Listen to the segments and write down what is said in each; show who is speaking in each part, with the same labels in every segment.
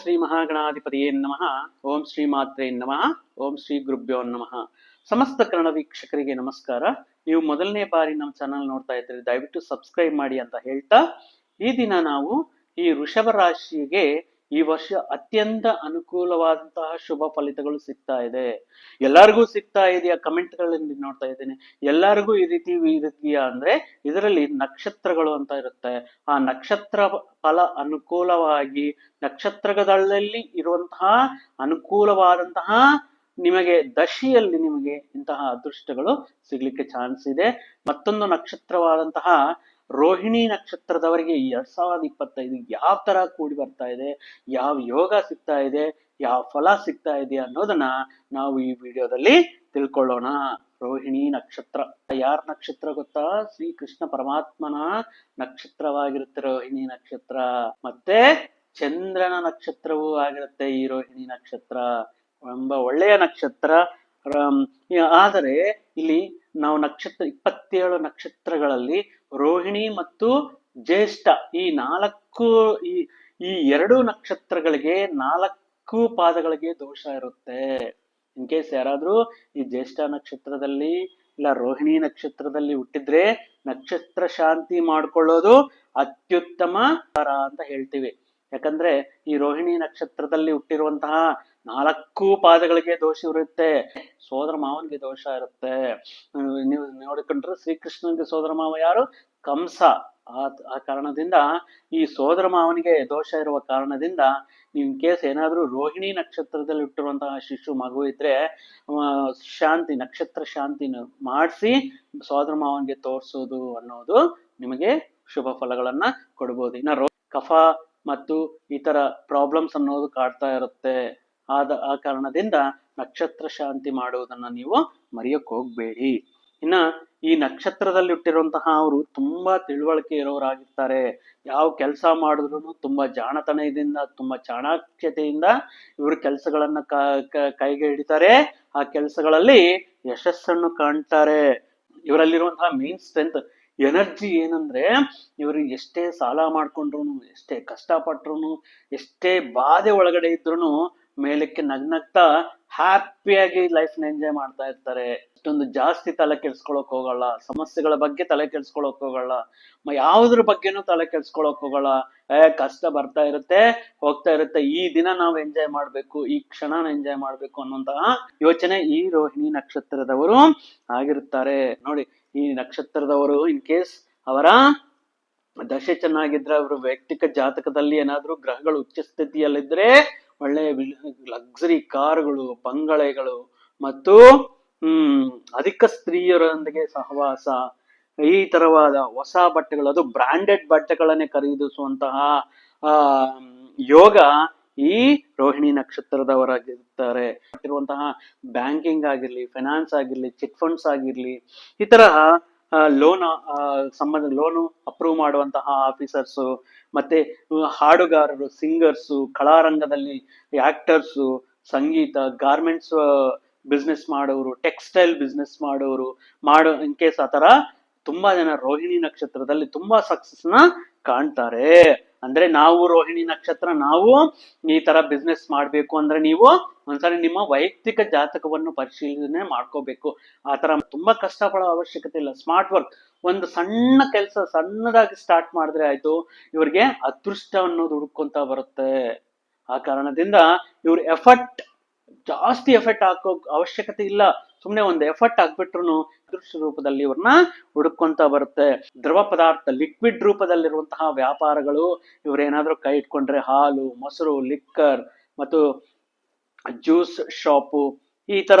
Speaker 1: ಶ್ರೀ ಮಹಾಗಣಾಧಿಪತಿಯೇ ನಮಃ. ಓಂ ಶ್ರೀ ಮಾತ್ರೇ ನಮಃ. ಓಂ ಶ್ರೀ ಗುರುಭ್ಯೋ ನಮಃ. ಸಮಸ್ತ ಕನ್ನಡ ವೀಕ್ಷಕರಿಗೆ ನಮಸ್ಕಾರ. ನೀವು ಮೊದಲನೇ ಬಾರಿ ನಮ್ಮ ಚಾನಲ್ ನೋಡ್ತಾ ಇದ್ರೆ ದಯವಿಟ್ಟು ಸಬ್ಸ್ಕ್ರೈಬ್ ಮಾಡಿ ಅಂತ ಹೇಳ್ತಾ, ಈ ದಿನ ನಾವು ಈ ವೃಷಭ ರಾಶಿಗೆ ಈ ವರ್ಷ ಅತ್ಯಂತ ಅನುಕೂಲವಾದಂತಹ ಶುಭ ಫಲಿತಗಳು ಸಿಗ್ತಾ ಇದೆ. ಎಲ್ಲರಿಗೂ ಸಿಗ್ತಾ ಇದೆಯಾ? ಕಮೆಂಟ್ಗಳಲ್ಲಿ ನೋಡ್ತಾ ಇದ್ದೇನೆ. ಎಲ್ಲರಿಗೂ ಈ ರೀತಿ ರೀತಿಯ ಅಂದ್ರೆ ಇದರಲ್ಲಿ ನಕ್ಷತ್ರಗಳು ಅಂತ ಇರುತ್ತೆ. ಆ ನಕ್ಷತ್ರ ಫಲ ಅನುಕೂಲವಾಗಿ ನಕ್ಷತ್ರಗಳಲ್ಲಿ ಇರುವಂತಹ ಅನುಕೂಲವಾದಂತಹ ನಿಮಗೆ ದಶಿಯಲ್ಲಿ ನಿಮಗೆ ಇಂತಹ ಅದೃಷ್ಟಗಳು ಸಿಗ್ಲಿಕ್ಕೆ ಚಾನ್ಸ್ ಇದೆ. ಮತ್ತೊಂದು ನಕ್ಷತ್ರವಾದಂತಹ ರೋಹಿಣಿ ನಕ್ಷತ್ರದವರಿಗೆ ಎರಡ್ ಸಾವಿರದ ಇಪ್ಪತ್ತೈದು ಯಾವ ತರ ಕೂಡಿ ಬರ್ತಾ ಇದೆ, ಯಾವ ಯೋಗ ಸಿಗ್ತಾ ಇದೆ, ಯಾವ ಫಲ ಸಿಗ್ತಾ ಇದೆ ಅನ್ನೋದನ್ನ ನಾವು ಈ ವಿಡಿಯೋದಲ್ಲಿ ತಿಳ್ಕೊಳ್ಳೋಣ. ರೋಹಿಣಿ ನಕ್ಷತ್ರ. ಯಾರ ನಕ್ಷತ್ರ ಗೊತ್ತಾ? ಶ್ರೀ ಕೃಷ್ಣ ಪರಮಾತ್ಮನ ನಕ್ಷತ್ರವಾಗಿರುತ್ತೆ ರೋಹಿಣಿ ನಕ್ಷತ್ರ. ಮತ್ತೆ ಚಂದ್ರನ ನಕ್ಷತ್ರವೂ ಆಗಿರುತ್ತೆ ಈ ರೋಹಿಣಿ ನಕ್ಷತ್ರ. ಎಂಬ ಒಳ್ಳೆಯ ನಕ್ಷತ್ರ. ಆದರೆ ಇಲ್ಲಿ ನಾವು ನಕ್ಷತ್ರ, ಇಪ್ಪತ್ತೇಳು ನಕ್ಷತ್ರಗಳಲ್ಲಿ ರೋಹಿಣಿ ಮತ್ತು ಜ್ಯೇಷ್ಠ ಈ ನಾಲ್ಕು, ಈ ಈ ಎರಡು ನಕ್ಷತ್ರಗಳಿಗೆ ನಾಲ್ಕು ಪಾದಗಳಿಗೆ ದೋಷ ಇರುತ್ತೆ. ಇನ್ ಕೇಸ್ ಯಾರಾದ್ರೂ ಈ ಜ್ಯೇಷ್ಠ ನಕ್ಷತ್ರದಲ್ಲಿ ಇಲ್ಲ ರೋಹಿಣಿ ನಕ್ಷತ್ರದಲ್ಲಿ ಹುಟ್ಟಿದ್ರೆ ನಕ್ಷತ್ರ ಶಾಂತಿ ಮಾಡ್ಕೊಳ್ಳೋದು ಅತ್ಯುತ್ತಮ ಅಂತ ಹೇಳ್ತೀವಿ. ಯಾಕಂದ್ರೆ ಈ ರೋಹಿಣಿ ನಕ್ಷತ್ರದಲ್ಲಿ ಹುಟ್ಟಿರುವಂತಹ ನಾಲ್ಕು ಪಾದಗಳಿಗೆ ದೋಷ ಇರುತ್ತೆ. ಸೋದರ ಮಾವನಿಗೆ ದೋಷ ಇರುತ್ತೆ. ನೀವು ನೋಡಿಕೊಂಡ್ರೆ ಶ್ರೀಕೃಷ್ಣನಿಗೆ ಸೋದರ ಮಾವ ಯಾರು? ಕಂಸ. ಆ ಕಾರಣದಿಂದ ಈ ಸೋದರ ಮಾವನಿಗೆ ದೋಷ ಇರುವ ಕಾರಣದಿಂದ ಇನ್ ಕೇಸ್ ಏನಾದರೂ ರೋಹಿಣಿ ನಕ್ಷತ್ರದಲ್ಲಿ ಹುಟ್ಟಿರುವಂತಹ ಶಿಶು ಮಗು ಇದ್ರೆ ಶಾಂತಿ, ನಕ್ಷತ್ರ ಶಾಂತಿನ ಮಾಡಿಸಿ ಸೋದರ ಮಾವನಿಗೆ ತೋರಿಸೋದು ಅನ್ನೋದು ನಿಮಗೆ ಶುಭ ಫಲಗಳನ್ನ ಕೊಡ್ಬೋದು. ಇನ್ನ ಕಫ ಮತ್ತು ಇತರ ಪ್ರಾಬ್ಲಮ್ಸ್ ಅನ್ನೋದು ಕಾಡ್ತಾ ಇರುತ್ತೆ. ಆದ, ಆ ಕಾರಣದಿಂದ ನಕ್ಷತ್ರ ಶಾಂತಿ ಮಾಡುವುದನ್ನ ನೀವು ಮರೆಯಕ್ ಹೋಗ್ಬೇಡಿ. ಇನ್ನ ಈ ನಕ್ಷತ್ರದಲ್ಲಿ ಹುಟ್ಟಿರುವಂತಹ ಅವರು ತುಂಬಾ ತಿಳುವಳಿಕೆ ಇರೋರಾಗಿರ್ತಾರೆ. ಯಾವ ಕೆಲಸ ಮಾಡಿದ್ರು ತುಂಬಾ ಜಾಣತನದಿಂದ, ತುಂಬಾ ಚಾಣಾಕ್ಷತೆಯಿಂದ ಇವರು ಕೆಲಸಗಳನ್ನ ಕೈಗೆ ಹಿಡಿತಾರೆ. ಆ ಕೆಲಸಗಳಲ್ಲಿ ಯಶಸ್ಸನ್ನು ಕಾಣ್ತಾರೆ. ಇವರಲ್ಲಿರುವಂತಹ ಮೇನ್ ಸ್ಟ್ರೆಂತ್ ಎನರ್ಜಿ ಏನಂದ್ರೆ ಇವರು ಎಷ್ಟೇ ಸಾಲ ಮಾಡ್ಕೊಂಡ್ರು ಎಷ್ಟೇ ಕಷ್ಟಪಟ್ರು ಎಷ್ಟೇ ಬಾಧೆ ಒಳಗಡೆ ಇದ್ರು ಮೇಲಕ್ಕೆ ನಗ್ನಗ್ತಾ ಹ್ಯಾಪಿಯಾಗಿ ಲೈಫ್ನ ಎಂಜಾಯ್ ಮಾಡ್ತಾ ಇರ್ತಾರೆ. ಅಷ್ಟೊಂದು ಜಾಸ್ತಿ ತಲೆ ಕೆಡ್ಸ್ಕೊಳಕ್ ಹೋಗಲ್ಲ, ಸಮಸ್ಯೆಗಳ ಬಗ್ಗೆ ತಲೆ ಕೆಡ್ಸ್ಕೊಳಕ್ ಹೋಗಲ್ಲ ಯಾವ್ದ್ರ ಬಗ್ಗೆನೂ ತಲೆ ಕೆಡ್ಸ್ಕೊಳಕ್ ಹೋಗಲ್ಲ. ಏ, ಕಷ್ಟ ಬರ್ತಾ ಇರುತ್ತೆ, ಹೋಗ್ತಾ ಇರುತ್ತೆ, ಈ ದಿನ ನಾವು ಎಂಜಾಯ್ ಮಾಡ್ಬೇಕು, ಈ ಕ್ಷಣನ ಎಂಜಾಯ್ ಮಾಡ್ಬೇಕು ಅನ್ನುವಂತಹ ಯೋಚನೆ ಈ ರೋಹಿಣಿ ನಕ್ಷತ್ರದವರು ಆಗಿರುತ್ತಾರೆ. ನೋಡಿ ಈ ನಕ್ಷತ್ರದವರು ಇನ್ ಕೇಸ್ ಅವರ ದಶೆ ಚೆನ್ನಾಗಿದ್ರೆ ಅವರು ವೈಯಕ್ತಿಕ ಜಾತಕದಲ್ಲಿ ಏನಾದ್ರು ಗ್ರಹಗಳು ಉಚ್ಚ ಸ್ಥಿತಿಯಲ್ಲಿದ್ರೆ ಒಳ್ಳೆ ಲಕ್ಸರಿ ಕಾರುಗಳು, ಬಂಗಳೆಗಳು ಮತ್ತು, ಹ್ಮ್, ಅಧಿಕ ಸ್ತ್ರೀಯರೊಂದಿಗೆ ಸಹವಾಸ, ಈ ತರವಾದ ಹೊಸ ಬಟ್ಟೆಗಳು, ಅದು ಬ್ರಾಂಡೆಡ್ ಬಟ್ಟೆಗಳನ್ನೇ ಖರೀದಿಸುವಂತಹ, ಆ, ಯೋಗ ಈ ರೋಹಿಣಿ ನಕ್ಷತ್ರದವರಾಗಿರ್ತಾರೆ. ಇರುವಂತಹ ಬ್ಯಾಂಕಿಂಗ್ ಆಗಿರ್ಲಿ, ಫೈನಾನ್ಸ್ ಆಗಿರ್ಲಿ, ಚಿಟ್ ಫಂಡ್ಸ್ ಆಗಿರ್ಲಿ, ಈ ತರಹ ಲೋನ್ ಸಂಬಂಧ, ಲೋನು ಅಪ್ರೂವ್ ಮಾಡುವಂತಹ ಆಫೀಸರ್ಸು, ಮತ್ತೆ ಹಾಡುಗಾರರು, ಸಿಂಗರ್ಸು, ಕಲಾರಂಗದಲ್ಲಿ ಆಕ್ಟರ್ಸು ಸಂಗೀತ, ಗಾರ್ಮೆಂಟ್ಸ್ ಬಿಸ್ನೆಸ್ ಮಾಡೋರು, ಟೆಕ್ಸ್ಟೈಲ್ ಬಿಸ್ನೆಸ್ ಮಾಡೋರು, ಮಾಡೋ, ಇನ್ ಕೇಸ್ ಆ ತರ ತುಂಬಾ ಜನ ರೋಹಿಣಿ ನಕ್ಷತ್ರದಲ್ಲಿ ತುಂಬಾ ಸಕ್ಸಸ್ನ ಕಾಣ್ತಾರೆ. ಅಂದ್ರೆ ನಾವು ರೋಹಿಣಿ ನಕ್ಷತ್ರ, ನಾವು ಈ ತರ ಬಿಸ್ನೆಸ್ ಮಾಡ್ಬೇಕು ಅಂದ್ರೆ ನೀವು ಒಂದ್ಸರಿ ನಿಮ್ಮ ವೈಯಕ್ತಿಕ ಜಾತಕವನ್ನು ಪರಿಶೀಲನೆ ಮಾಡ್ಕೋಬೇಕು. ಆ ತರ ತುಂಬಾ ಕಷ್ಟಪಡೋ ಅವಶ್ಯಕತೆ ಇಲ್ಲ. ಸ್ಮಾರ್ಟ್ ವರ್ಕ್ ಒಂದು ಸಣ್ಣ ಕೆಲಸ ಸಣ್ಣದಾಗಿ ಸ್ಟಾರ್ಟ್ ಮಾಡಿದ್ರೆ ಆಯ್ತು, ಇವ್ರಿಗೆ ಅದೃಷ್ಟ ಅನ್ನೋದು ಹುಡುಕೊಂತ ಬರುತ್ತೆ. ಆ ಕಾರಣದಿಂದ ಇವ್ರ ಎಫರ್ಟ್ ಜಾಸ್ತಿ ಎಫೆಕ್ಟ್ ಹಾಕೋ ಅವಶ್ಯಕತೆ ಇಲ್ಲ. ಸುಮ್ಮನೆ ಒಂದು ಎಫರ್ಟ್ ಹಾಕ್ಬಿಟ್ರು ದೃಶ್ಯ ರೂಪದಲ್ಲಿ ಇವ್ರನ್ನ ಹುಡುಕೊಂತ ಬರುತ್ತೆ. ದ್ರವ ಪದಾರ್ಥ ಲಿಕ್ವಿಡ್ ರೂಪದಲ್ಲಿರುವಂತಹ ವ್ಯಾಪಾರಗಳು, ಇವ್ರೇನಾದ್ರೂ ಕೈ ಇಟ್ಕೊಂಡ್ರೆ ಹಾಲು, ಮೊಸರು ಲಿಕ್ಕರ್ ಮತ್ತು ಜ್ಯೂಸ್ ಶಾಪು ಈ ತರ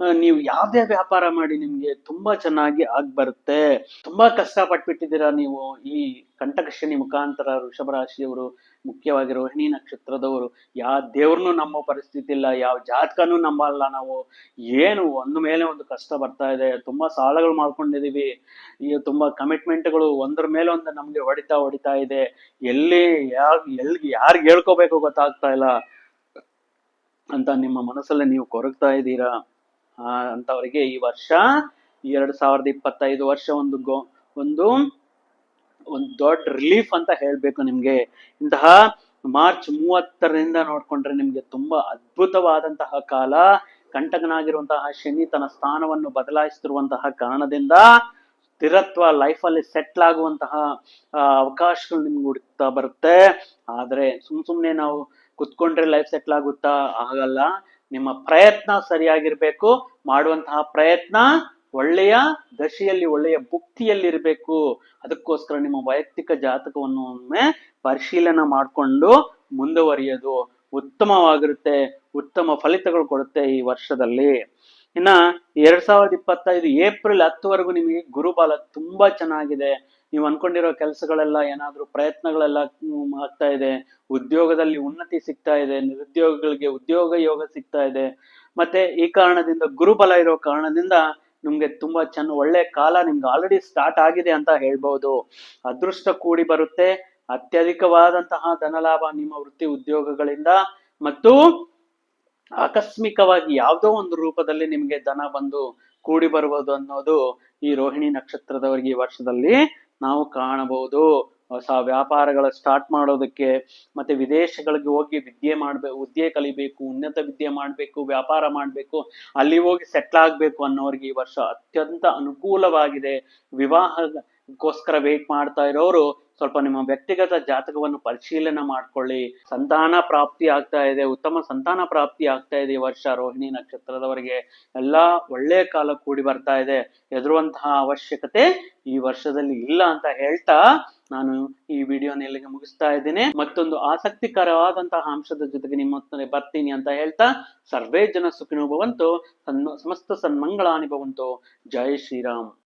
Speaker 1: ನೀವು ಯಾವ್ದೇ ವ್ಯಾಪಾರ ಮಾಡಿ ನಿಮ್ಗೆ ತುಂಬಾ ಚೆನ್ನಾಗಿ ಆಗ್ ಬರುತ್ತೆ. ತುಂಬಾ ಕಷ್ಟ ಪಟ್ಬಿಟ್ಟಿದ್ದೀರಾ ನೀವು ಈ ಕಂಟಕಶನಿ ಮುಖಾಂತರ ವೃಷಭ ರಾಶಿಯವರು ಮುಖ್ಯವಾಗಿ ರೋಹಿಣಿ ನಕ್ಷತ್ರದವರು. ಯಾವ ದೇವ್ರನ್ನೂ ನಮ್ಮ ಪರಿಸ್ಥಿತಿ ಇಲ್ಲ, ಯಾವ ಜಾತಕನೂ ನಂಬಲ್ಲ ನಾವು. ಏನು ಒಂದು ಮೇಲೆ ಒಂದು ಕಷ್ಟ ಬರ್ತಾ ಇದೆ. ತುಂಬಾ ಸಾಲಗಳು ಮಾಡ್ಕೊಂಡಿದೀವಿ. ಈಗ ತುಂಬಾ ಕಮಿಟ್ಮೆಂಟ್ಗಳು ಒಂದ್ರ ಮೇಲೆ ಒಂದು ನಮ್ಗೆ ಹೊಡಿತಾ ಹೊಡಿತಾ ಇದೆ. ಎಲ್ಲಿ ಯಾರ್ ಎಲ್ಲಿ ಯಾರಿಗೆ ಹೇಳ್ಕೋಬೇಕು ಗೊತ್ತಾಗ್ತಾ ಇಲ್ಲ. ಅಂತ ನಿಮ್ಮ ಮನಸ್ಸಲ್ಲೇ ನೀವು ಕೊರಗ್ತಾ ಇದ್ದೀರಾ? ಅಂತವರಿಗೆ ಈ ವರ್ಷ ಎರಡ್ ಸಾವಿರದ ಇಪ್ಪತ್ತೈದು ವರ್ಷ ಒಂದು ಗೋ, ಒಂದು ಒಂದು ದೊಡ್ಡ ರಿಲೀಫ್ ಅಂತ ಹೇಳ್ಬೇಕು ನಿಮ್ಗೆ. ಇಂತಹ ಮಾರ್ಚ್ ಮೂವತ್ತರಿಂದ ನೋಡ್ಕೊಂಡ್ರೆ ನಿಮ್ಗೆ ತುಂಬಾ ಅದ್ಭುತವಾದಂತಹ ಕಾಲ, ಕಂಟಕನಾಗಿರುವಂತಹ ಶನಿ ತನ್ನ ಸ್ಥಾನವನ್ನು ಬದಲಾಯಿಸ್ತಿರುವಂತಹ ಕಾರಣದಿಂದ ಸ್ಥಿರತ್ವ ಲೈಫಲ್ಲಿ ಸೆಟ್ಲ್ ಆಗುವಂತಹ ಅವಕಾಶಗಳು ನಿಮ್ಗೆ ಹುಡುಕ್ತಾ ಬರುತ್ತೆ. ಆದ್ರೆ ಸುಮ್ ಸುಮ್ನೆ ನಾವು ಕುತ್ಕೊಂಡ್ರೆ ಲೈಫ್ ಸೆಟ್ಲ್ ಆಗುತ್ತಾ ಆಗಲ್ಲ. ನಿಮ್ಮ ಪ್ರಯತ್ನ ಸರಿಯಾಗಿರ್ಬೇಕು, ಮಾಡುವಂತಹ ಪ್ರಯತ್ನ ಒಳ್ಳೆಯ ದಶೆಯಲ್ಲಿ, ಒಳ್ಳೆಯ ಭುಕ್ತಿಯಲ್ಲಿರ್ಬೇಕು ಅದಕ್ಕೋಸ್ಕರ ನಿಮ್ಮ ವೈಯಕ್ತಿಕ ಜಾತಕವನ್ನು ಒಮ್ಮೆ ಪರಿಶೀಲನೆ ಮಾಡಿಕೊಂಡು ಮುಂದುವರಿಯೋದು ಉತ್ತಮವಾಗಿರುತ್ತೆ, ಉತ್ತಮ ಫಲಿತಗಳು ಕೊಡುತ್ತೆ ಈ ವರ್ಷದಲ್ಲಿ. ಇನ್ನ ಎರಡ್ ಸಾವಿರದ ಇಪ್ಪತ್ತೈದು ಏಪ್ರಿಲ್ ಹತ್ತುವರೆಗೂ ನಿಮಗೆ ಗುರುಬಲ ತುಂಬಾ ಚೆನ್ನಾಗಿದೆ. ನೀವು ಅನ್ಕೊಂಡಿರೋ ಕೆಲಸಗಳೆಲ್ಲ ಏನಾದ್ರೂ ಪ್ರಯತ್ನಗಳೆಲ್ಲ ಆಗ್ತಾ ಇದೆ. ಉದ್ಯೋಗದಲ್ಲಿ ಉನ್ನತಿ ಸಿಗ್ತಾ ಇದೆ. ನಿರುದ್ಯೋಗಿಗಳಿಗೆ ಉದ್ಯೋಗ ಯೋಗ ಸಿಗ್ತಾ ಇದೆ. ಮತ್ತೆ ಈ ಕಾರಣದಿಂದ ಗುರುಬಲ ಇರೋ ಕಾರಣದಿಂದ ನಿಮ್ಗೆ ತುಂಬಾ ಚೆನ್ನ ಒಳ್ಳೆ ಕಾಲ ನಿಮ್ಗೆ ಆಲ್ರೆಡಿ ಸ್ಟಾರ್ಟ್ ಆಗಿದೆ ಅಂತ ಹೇಳ್ಬಹುದು ಅದೃಷ್ಟ ಕೂಡಿ ಬರುತ್ತೆ. ಅತ್ಯಧಿಕವಾದಂತಹ ಧನಲಾಭ ನಿಮ್ಮ ವೃತ್ತಿ ಉದ್ಯೋಗಗಳಿಂದ ಮತ್ತು ಆಕಸ್ಮಿಕವಾಗಿ ಯಾವುದೋ ಒಂದು ರೂಪದಲ್ಲಿ ನಿಮಗೆ ಧನ ಬಂದು ಕೂಡಿ ಬರುವುದು ಅನ್ನೋದು ಈ ರೋಹಿಣಿ ನಕ್ಷತ್ರದವರಿಗೆ ಈ ವರ್ಷದಲ್ಲಿ ನಾವು ಕಾಣಬಹುದು. ಹೊಸ ವ್ಯಾಪಾರಗಳ ಸ್ಟಾರ್ಟ್ ಮಾಡೋದಕ್ಕೆ ಮತ್ತೆ ವಿದೇಶಗಳಿಗೆ ಹೋಗಿ ವಿದ್ಯೆ ಮಾಡ್ಬೇಕು ವಿದ್ಯೆ ಕಲಿಬೇಕು, ಉನ್ನತ ವಿದ್ಯೆ ಮಾಡ್ಬೇಕು, ವ್ಯಾಪಾರ ಮಾಡ್ಬೇಕು, ಅಲ್ಲಿ ಹೋಗಿ ಸೆಟ್ಲ್ ಆಗ್ಬೇಕು ಅನ್ನೋರಿಗೆ ಈ ವರ್ಷ ಅತ್ಯಂತ ಅನುಕೂಲವಾಗಿದೆ. ವಿವಾಹಕ್ಕೋಸ್ಕರ ವೇಟ್ ಮಾಡ್ತಾ ಇರೋರು, ಸ್ವಲ್ಪ ನಿಮ್ಮ ವ್ಯಕ್ತಿಗತ ಜಾತಕವನ್ನು ಪರಿಶೀಲನೆ ಮಾಡ್ಕೊಳ್ಳಿ. ಸಂತಾನ ಪ್ರಾಪ್ತಿ ಆಗ್ತಾ ಇದೆ, ಉತ್ತಮ ಸಂತಾನ ಪ್ರಾಪ್ತಿ ಆಗ್ತಾ ಇದೆ ಈ ವರ್ಷ ರೋಹಿಣಿ ನಕ್ಷತ್ರದವರಿಗೆ. ಎಲ್ಲಾ ಒಳ್ಳೆಯ ಕಾಲ ಕೂಡಿ ಬರ್ತಾ ಇದೆ. ಎದುರುವಂತಹ ಅವಶ್ಯಕತೆ ಈ ವರ್ಷದಲ್ಲಿ ಇಲ್ಲ ಅಂತ ಹೇಳ್ತಾ ನಾನು ಈ ವಿಡಿಯೋನ ಇಲ್ಲಿಗೆ ಮುಗಿಸ್ತಾ ಇದ್ದೇನೆ. ಮತ್ತೊಂದು ಆಸಕ್ತಿಕರವಾದಂತಹ ಅಂಶದ ಜೊತೆಗೆ ನಿಮ್ಮ ಬರ್ತೀನಿ ಅಂತ ಹೇಳ್ತಾ ಸರ್ವೇ ಜನ ಸುಖಿನೋ ಭವಂತು ಸನ್ ಸಮಸ್ತ ಸನ್ಮಂಗಳಾನಿ ಭವಂತು. ಜೈ ಶ್ರೀರಾಮ್.